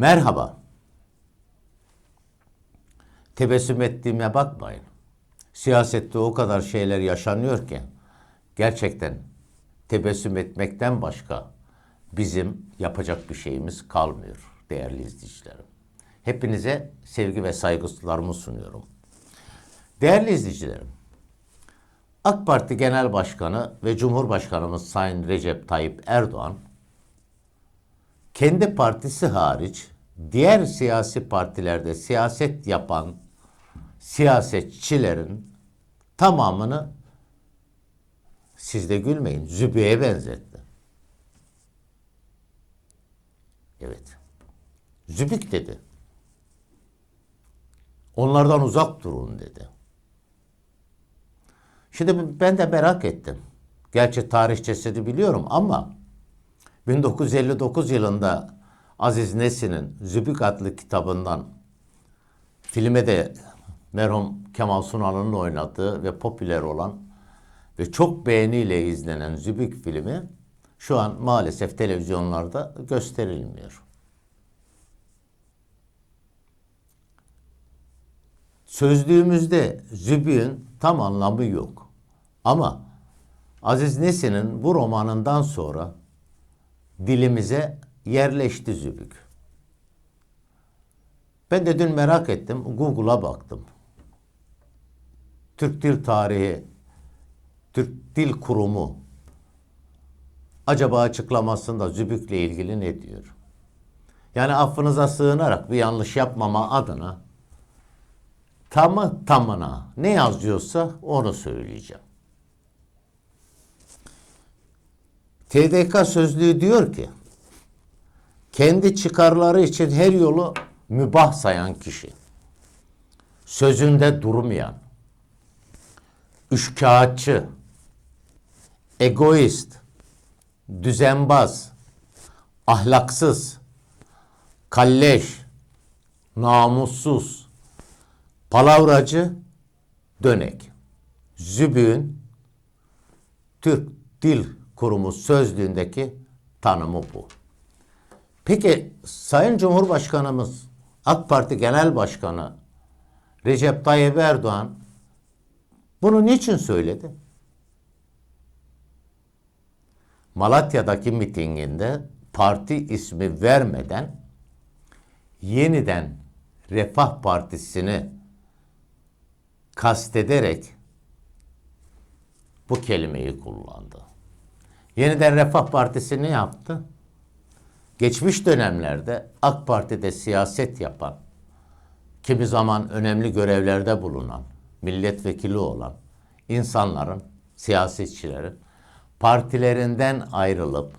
Merhaba. Tebessüm ettiğime bakmayın. Siyasette o kadar şeyler yaşanıyor ki gerçekten tebessüm etmekten başka bizim yapacak bir şeyimiz kalmıyor değerli izleyicilerim. Hepinize sevgi ve saygılarımı sunuyorum. Değerli izleyicilerim, AK Parti Genel Başkanı ve Cumhurbaşkanımız Sayın Recep Tayyip Erdoğan kendi partisi hariç diğer siyasi partilerde siyaset yapan siyasetçilerin tamamını siz de gülmeyin zübüye benzetti. Evet. Zübük dedi. Onlardan uzak durun dedi. Şimdi ben de merak ettim. Gerçi tarihçesini biliyorum ama 1959 yılında Aziz Nesin'in Zübük adlı kitabından filme de merhum Kemal Sunal'ın oynadığı ve popüler olan ve çok beğeniyle izlenen Zübük filmi şu an maalesef televizyonlarda gösterilmiyor. Sözlüğümüzde Zübük'ün tam anlamı yok. Ama Aziz Nesin'in bu romanından sonra dilimize yerleşti Zübük. Ben de dün merak ettim. Google'a baktım. Türk Dil Tarihi, Türk Dil Kurumu acaba açıklamasında Zübük'le ilgili ne diyor? Yani affınıza sığınarak bir yanlış yapmama adına tamı tamına ne yazıyorsa onu söyleyeceğim. TDK sözlüğü diyor ki kendi çıkarları için her yolu mübah sayan kişi, sözünde durmayan, üçkağıtçı, egoist, düzenbaz, ahlaksız, kalleş, namussuz, palavracı, dönek. Zübüğün Türk Dil Kurumu sözlüğündeki tanımı bu. Peki Sayın Cumhurbaşkanımız AK Parti Genel Başkanı Recep Tayyip Erdoğan bunu niçin söyledi? Malatya'daki mitinginde parti ismi vermeden yeniden Refah Partisi'ni kastederek bu kelimeyi kullandı. Yeniden Refah Partisi ne yaptı? Geçmiş dönemlerde AK Parti'de siyaset yapan, kimi zaman önemli görevlerde bulunan, milletvekili olan insanların, siyasetçilerin partilerinden ayrılıp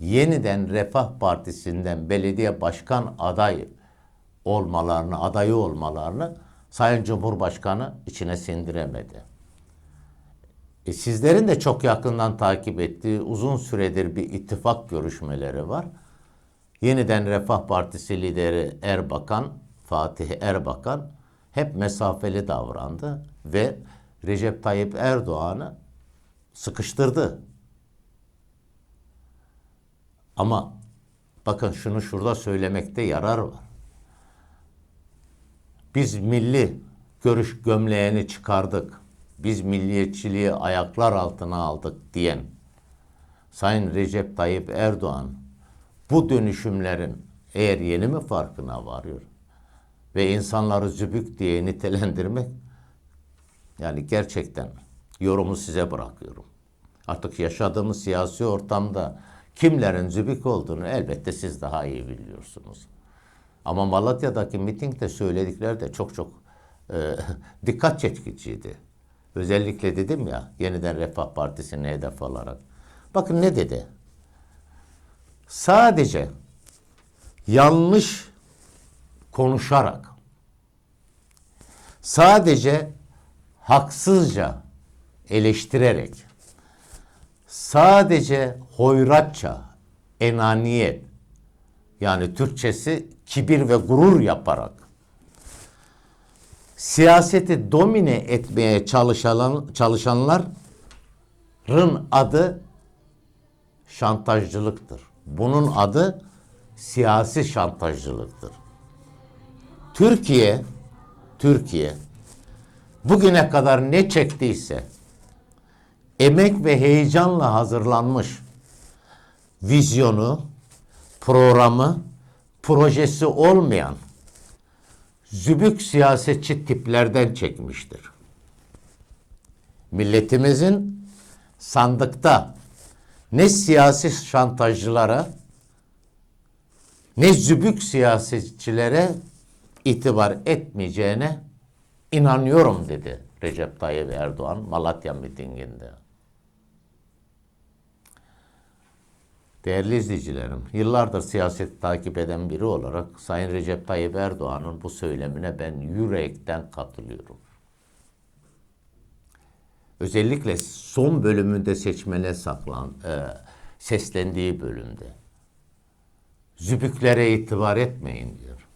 yeniden Refah Partisi'nden belediye başkan adayı olmalarını, adayı olmalarını Sayın Cumhurbaşkanı içine sindiremedi. E sizlerin de çok yakından takip ettiği uzun süredir bir ittifak görüşmeleri var. Yeniden Refah Partisi lideri Erbakan, Fatih Erbakan hep mesafeli davrandı ve Recep Tayyip Erdoğan'ı sıkıştırdı. Ama bakın şunu şurada söylemekte yarar var. Biz milli görüş gömleğini çıkardık. Biz milliyetçiliği ayaklar altına aldık diyen Sayın Recep Tayyip Erdoğan bu dönüşümlerin eğer yeni mi farkına varıyor ve insanları zübük diye nitelendirmek yani gerçekten yorumu size bırakıyorum. Artık yaşadığımız siyasi ortamda kimlerin zübük olduğunu elbette siz daha iyi biliyorsunuz. Ama Malatya'daki mitingde söyledikleri de çok çok e, dikkat çekiciydi. Özellikle dedim ya yeniden Refah Partisi'ni hedef alarak. Bakın ne dedi? Sadece yanlış konuşarak sadece haksızca eleştirerek sadece hoyratça enaniyet yani Türkçesi kibir ve gurur yaparak siyaseti domine etmeye çalışan, çalışanların adı şantajcılıktır. Bunun adı siyasi şantajcılıktır. Türkiye, Türkiye bugüne kadar ne çektiyse emek ve heyecanla hazırlanmış vizyonu, programı, projesi olmayan zübük siyasetçi tiplerden çekmiştir. Milletimizin sandıkta ne siyasi şantajcılara ne zübük siyasetçilere itibar etmeyeceğine inanıyorum dedi Recep Tayyip Erdoğan Malatya mitinginde. Değerli izleyicilerim, yıllardır siyaset takip eden biri olarak Sayın Recep Tayyip Erdoğan'ın bu söylemine ben yürekten katılıyorum. Özellikle son bölümünde seçmene saklan, e, seslendiği bölümde. Zübüklere itibar etmeyin diyor.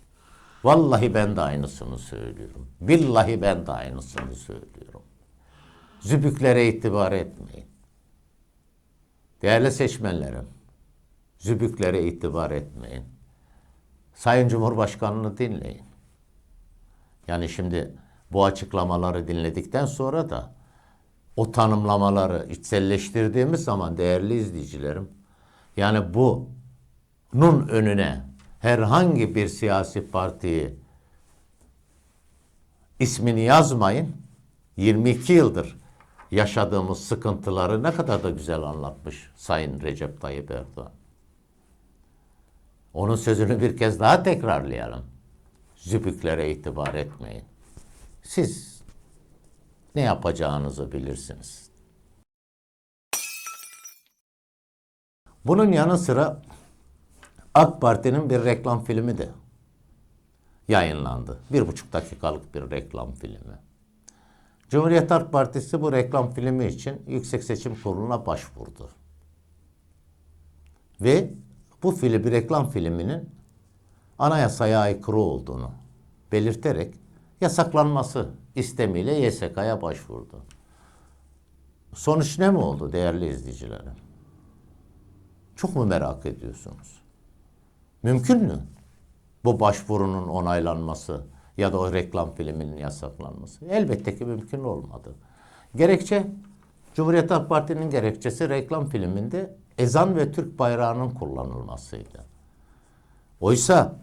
Vallahi ben de aynısını söylüyorum. Billahi ben de aynısını söylüyorum. Zübüklere itibar etmeyin. Değerli seçmenlerim, zübüklere itibar etmeyin. Sayın Cumhurbaşkanı'nı dinleyin. Yani şimdi bu açıklamaları dinledikten sonra da o tanımlamaları içselleştirdiğimiz zaman değerli izleyicilerim, yani bunun önüne herhangi bir siyasi partiyi ismini yazmayın. 22 yıldır yaşadığımız sıkıntıları ne kadar da güzel anlatmış Sayın Recep Tayyip Erdoğan. Onun sözünü bir kez daha tekrarlayalım. Zübüklere itibar etmeyin. Siz ne yapacağınızı bilirsiniz. Bunun yanı sıra AK Parti'nin bir reklam filmi de yayınlandı. Bir buçuk dakikalık bir reklam filmi. Cumhuriyet Halk Partisi bu reklam filmi için Yüksek Seçim Kurulu'na başvurdu. Ve bu film, bir reklam filminin anayasaya aykırı olduğunu belirterek yasaklanması istemiyle YSK'ya başvurdu. Sonuç ne mi oldu değerli izleyicilerim? Çok mu merak ediyorsunuz? Mümkün mü? Bu başvurunun onaylanması ya da o reklam filminin yasaklanması. Elbette ki mümkün olmadı. Gerekçe, Cumhuriyet Halk Parti'nin gerekçesi reklam filminde ezan ve Türk bayrağının kullanılmasıydı. Oysa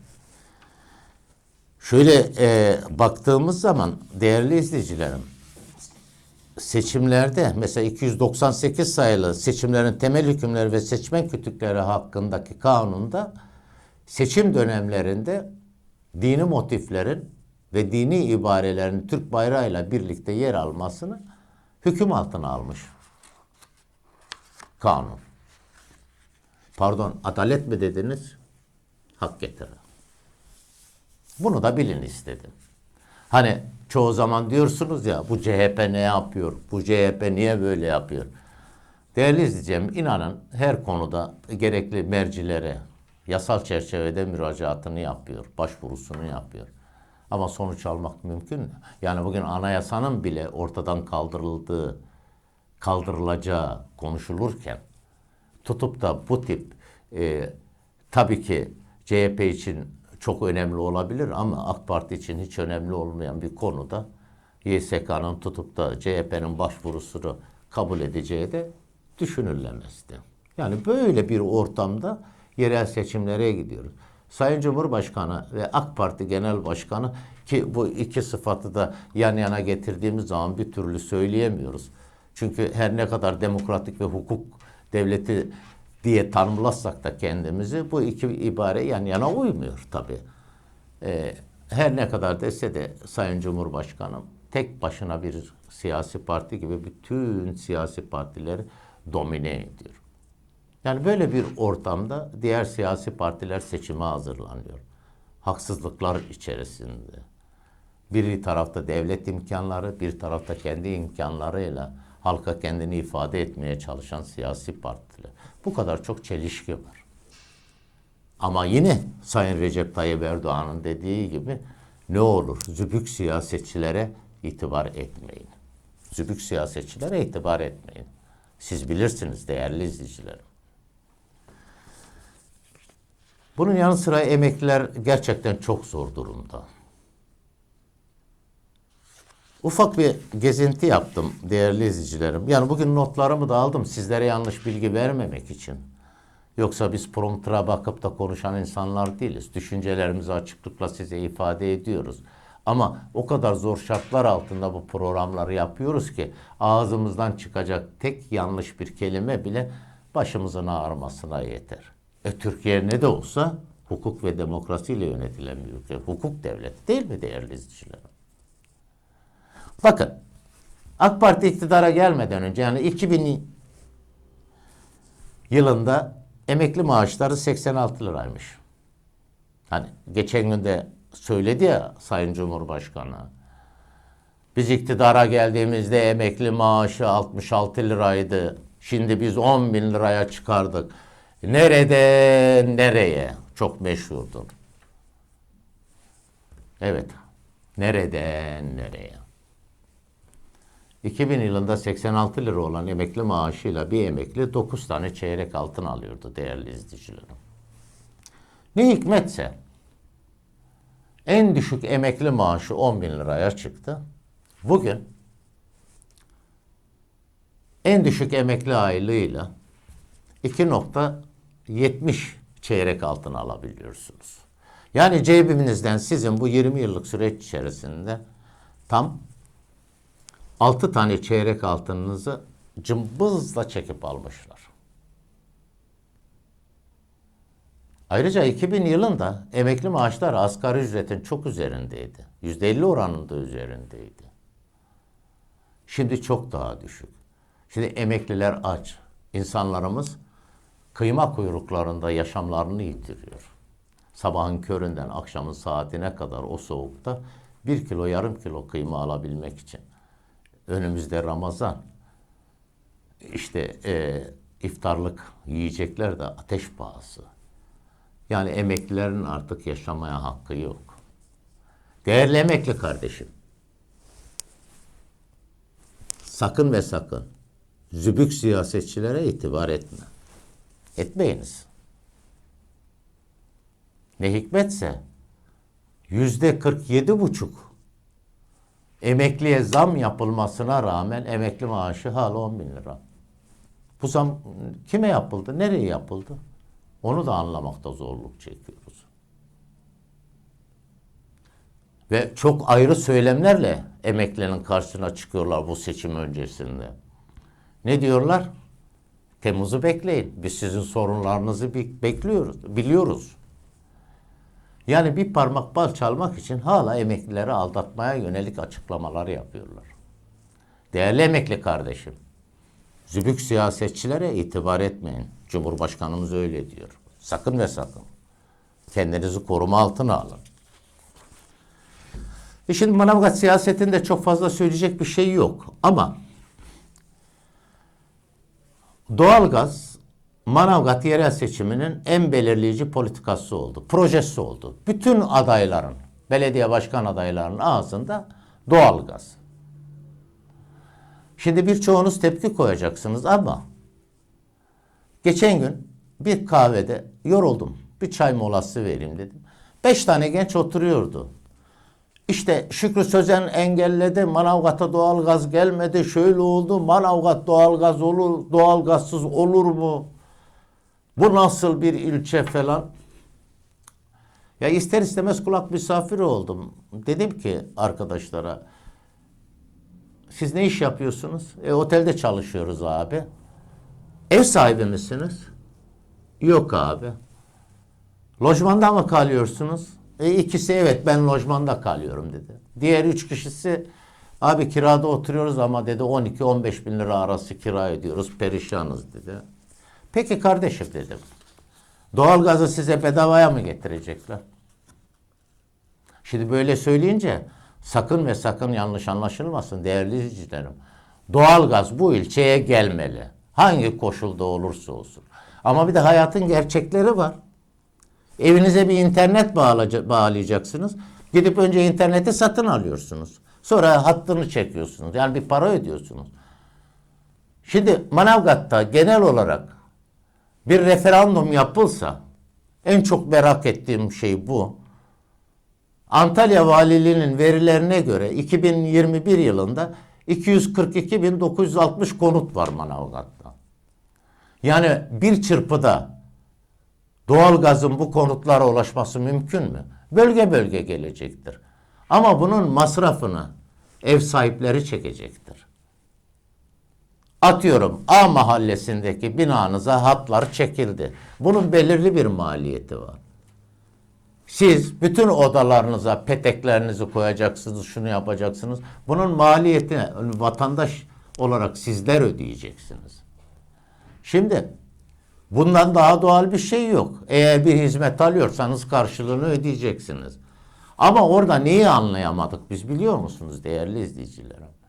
şöyle e, baktığımız zaman değerli izleyicilerim, seçimlerde mesela 298 sayılı seçimlerin temel hükümleri ve seçmen kütükleri hakkındaki kanunda seçim dönemlerinde dini motiflerin ve dini ibarelerin Türk bayrağıyla birlikte yer almasını hüküm altına almış. Kanun. Pardon, adalet mi dediniz? Hak getirir. Bunu da bilin istedim. Hani çoğu zaman diyorsunuz ya bu CHP ne yapıyor? Bu CHP niye böyle yapıyor? Değerli izleyeceğim, inanın her konuda gerekli mercilere, yasal çerçevede müracaatını yapıyor, başvurusunu yapıyor. Ama sonuç almak mümkün mü? Yani bugün anayasanın bile ortadan kaldırıldığı, kaldırılacağı konuşulurken tutup da bu tip e, tabii ki CHP için çok önemli olabilir ama AK Parti için hiç önemli olmayan bir konuda YSK'nın tutup da CHP'nin başvurusunu kabul edeceği de düşünülemezdi. Yani böyle bir ortamda yerel seçimlere gidiyoruz. Sayın Cumhurbaşkanı ve AK Parti Genel Başkanı ki bu iki sıfatı da yan yana getirdiğimiz zaman bir türlü söyleyemiyoruz. Çünkü her ne kadar demokratik ve hukuk devleti diye tanımlasak da kendimizi bu iki ibare yan yana uymuyor tabii. Ee, her ne kadar dese de Sayın Cumhurbaşkanım tek başına bir siyasi parti gibi bütün siyasi partileri domine ediyor. Yani böyle bir ortamda diğer siyasi partiler seçime hazırlanıyor. Haksızlıklar içerisinde. Bir tarafta devlet imkanları, bir tarafta kendi imkanlarıyla halka kendini ifade etmeye çalışan siyasi partiler. Bu kadar çok çelişki var. Ama yine Sayın Recep Tayyip Erdoğan'ın dediği gibi ne olur zübük siyasetçilere itibar etmeyin. Zübük siyasetçilere itibar etmeyin. Siz bilirsiniz değerli izleyicilerim. Bunun yanı sıra emekliler gerçekten çok zor durumda. Ufak bir gezinti yaptım değerli izleyicilerim. Yani bugün notlarımı da aldım sizlere yanlış bilgi vermemek için. Yoksa biz promptura bakıp da konuşan insanlar değiliz. Düşüncelerimizi açıklıkla size ifade ediyoruz. Ama o kadar zor şartlar altında bu programları yapıyoruz ki ağzımızdan çıkacak tek yanlış bir kelime bile başımızın ağrımasına yeter. E Türkiye ne de olsa hukuk ve demokrasiyle yönetilen bir ülke. Hukuk devleti değil mi değerli izleyicilerim? Bakın AK Parti iktidara gelmeden önce yani 2000 yılında emekli maaşları 86 liraymış. Hani geçen gün de söyledi ya Sayın Cumhurbaşkanı. Biz iktidara geldiğimizde emekli maaşı 66 liraydı. Şimdi biz 10 bin liraya çıkardık. Nereden nereye? Çok meşhurdur. Evet. Nereden nereye? 2000 yılında 86 lira olan emekli maaşıyla bir emekli 9 tane çeyrek altın alıyordu değerli izleyicilerim. Ne hikmetse en düşük emekli maaşı 10 bin liraya çıktı. Bugün en düşük emekli aylığıyla 2.70 çeyrek altın alabiliyorsunuz. Yani cebinizden sizin bu 20 yıllık süreç içerisinde tam 6 tane çeyrek altınınızı cımbızla çekip almışlar. Ayrıca 2000 yılında emekli maaşlar asgari ücretin çok üzerindeydi. %50 oranında üzerindeydi. Şimdi çok daha düşük. Şimdi emekliler aç. İnsanlarımız kıyma kuyruklarında yaşamlarını yitiriyor. Sabahın köründen akşamın saatine kadar o soğukta bir kilo yarım kilo kıyma alabilmek için. Önümüzde Ramazan. İşte e, iftarlık yiyecekler de ateş pahası. Yani emeklilerin artık yaşamaya hakkı yok. Değerli emekli kardeşim. Sakın ve sakın zübük siyasetçilere itibar etme. Etmeyiniz. Ne hikmetse yüzde 47 buçuk emekliye zam yapılmasına rağmen emekli maaşı hala 10 bin lira. Bu zam kime yapıldı? Nereye yapıldı? Onu da anlamakta zorluk çekiyoruz. Ve çok ayrı söylemlerle emeklinin karşısına çıkıyorlar bu seçim öncesinde. Ne diyorlar? Temmuz'u bekleyin. Biz sizin sorunlarınızı bekliyoruz, biliyoruz. Yani bir parmak bal çalmak için hala emeklileri aldatmaya yönelik açıklamalar yapıyorlar. Değerli emekli kardeşim, zübük siyasetçilere itibar etmeyin. Cumhurbaşkanımız öyle diyor. Sakın ve sakın. Kendinizi koruma altına alın. E şimdi Manavgat siyasetinde çok fazla söyleyecek bir şey yok. Ama doğalgaz Manavgat yerel seçiminin en belirleyici politikası oldu. Projesi oldu. Bütün adayların, belediye başkan adaylarının ağzında doğalgaz. Şimdi birçoğunuz tepki koyacaksınız ama geçen gün bir kahvede yoruldum. Bir çay molası vereyim dedim. Beş tane genç oturuyordu. İşte Şükrü Sözen engelledi, Manavgat'a doğalgaz gelmedi, şöyle oldu, Manavgat doğalgaz olur, doğalgazsız olur mu? Bu nasıl bir ilçe falan? Ya ister istemez kulak misafiri oldum. Dedim ki arkadaşlara, siz ne iş yapıyorsunuz? E, otelde çalışıyoruz abi. Ev sahibi misiniz? Yok abi. Lojmanda mı kalıyorsunuz? E, ikisi evet ben lojmanda kalıyorum dedi. Diğer üç kişisi abi kirada oturuyoruz ama dedi 12-15 bin lira arası kira ödüyoruz perişanız dedi. Peki kardeşim dedim. Doğalgazı size bedavaya mı getirecekler? Şimdi böyle söyleyince sakın ve sakın yanlış anlaşılmasın değerli izleyicilerim. Doğalgaz bu ilçeye gelmeli. Hangi koşulda olursa olsun. Ama bir de hayatın gerçekleri var. Evinize bir internet bağlayacaksınız. Gidip önce interneti satın alıyorsunuz. Sonra hattını çekiyorsunuz. Yani bir para ödüyorsunuz. Şimdi Manavgat'ta genel olarak bir referandum yapılsa En çok merak ettiğim şey bu. Antalya Valiliğinin verilerine göre 2021 yılında 242.960 konut var Manavgat'ta. Yani bir çırpıda doğalgazın bu konutlara ulaşması mümkün mü? Bölge bölge gelecektir. Ama bunun masrafını ev sahipleri çekecektir. Atıyorum A mahallesindeki binanıza hatlar çekildi. Bunun belirli bir maliyeti var. Siz bütün odalarınıza peteklerinizi koyacaksınız, şunu yapacaksınız. Bunun maliyetini vatandaş olarak sizler ödeyeceksiniz. Şimdi bundan daha doğal bir şey yok. Eğer bir hizmet alıyorsanız karşılığını ödeyeceksiniz. Ama orada neyi anlayamadık biz biliyor musunuz değerli izleyicilerim?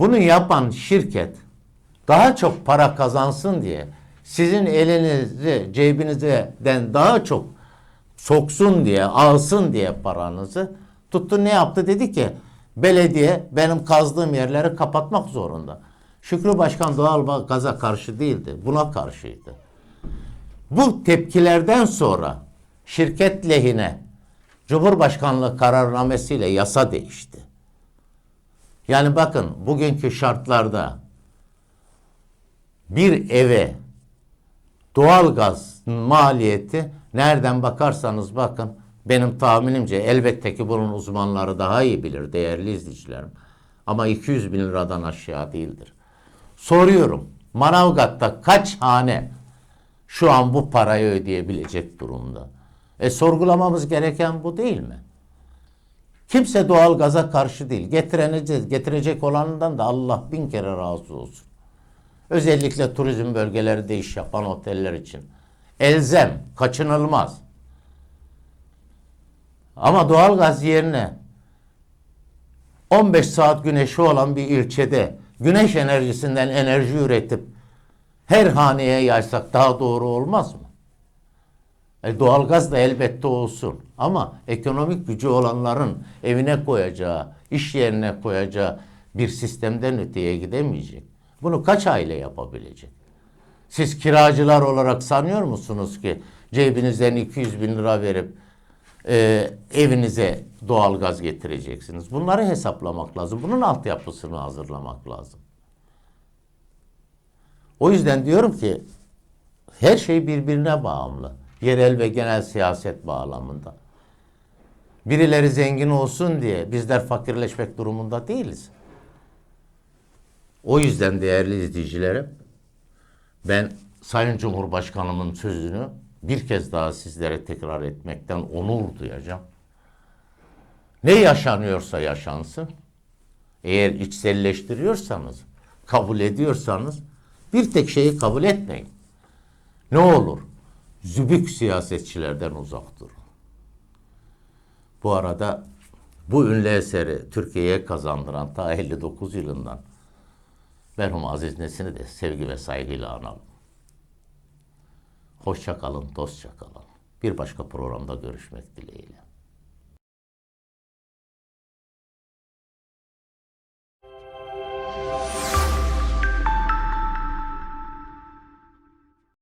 Bunu yapan şirket daha çok para kazansın diye sizin elinizi cebinizden daha çok soksun diye, alsın diye paranızı tuttu ne yaptı? Dedi ki belediye benim kazdığım yerleri kapatmak zorunda. Şükrü Başkan doğal gaza karşı değildi. Buna karşıydı. Bu tepkilerden sonra şirket lehine Cumhurbaşkanlığı kararnamesiyle yasa değişti. Yani bakın bugünkü şartlarda bir eve doğalgaz maliyeti nereden bakarsanız bakın benim tahminimce elbette ki bunun uzmanları daha iyi bilir değerli izleyicilerim. Ama 200 bin liradan aşağı değildir. Soruyorum Manavgat'ta kaç hane şu an bu parayı ödeyebilecek durumda? E sorgulamamız gereken bu değil mi? Kimse doğal gaza karşı değil. Getireneceğiz, getirecek olanından da Allah bin kere razı olsun. Özellikle turizm bölgeleri de iş yapan oteller için. Elzem, kaçınılmaz. Ama doğal gaz yerine 15 saat güneşi olan bir ilçede güneş enerjisinden enerji üretip her haneye yaysak daha doğru olmaz mı? E, doğalgaz da elbette olsun. Ama ekonomik gücü olanların evine koyacağı, iş yerine koyacağı bir sistemden öteye gidemeyecek. Bunu kaç aile yapabilecek? Siz kiracılar olarak sanıyor musunuz ki cebinizden 200 bin lira verip e, evinize doğalgaz getireceksiniz? Bunları hesaplamak lazım. Bunun altyapısını hazırlamak lazım. O yüzden diyorum ki her şey birbirine bağımlı. Yerel ve genel siyaset bağlamında. Birileri zengin olsun diye bizler fakirleşmek durumunda değiliz. O yüzden değerli izleyicilerim ben Sayın Cumhurbaşkanımın sözünü bir kez daha sizlere tekrar etmekten onur duyacağım. Ne yaşanıyorsa yaşansın. Eğer içselleştiriyorsanız, kabul ediyorsanız bir tek şeyi kabul etmeyin. Ne olur? Zübük siyasetçilerden uzak durun. Bu arada bu ünlü eseri Türkiye'ye kazandıran ta 59 yılından merhum Aziz Nesin'i de sevgi ve saygıyla analım. Hoşça kalın, dostça kalın. Bir başka programda görüşmek dileğiyle.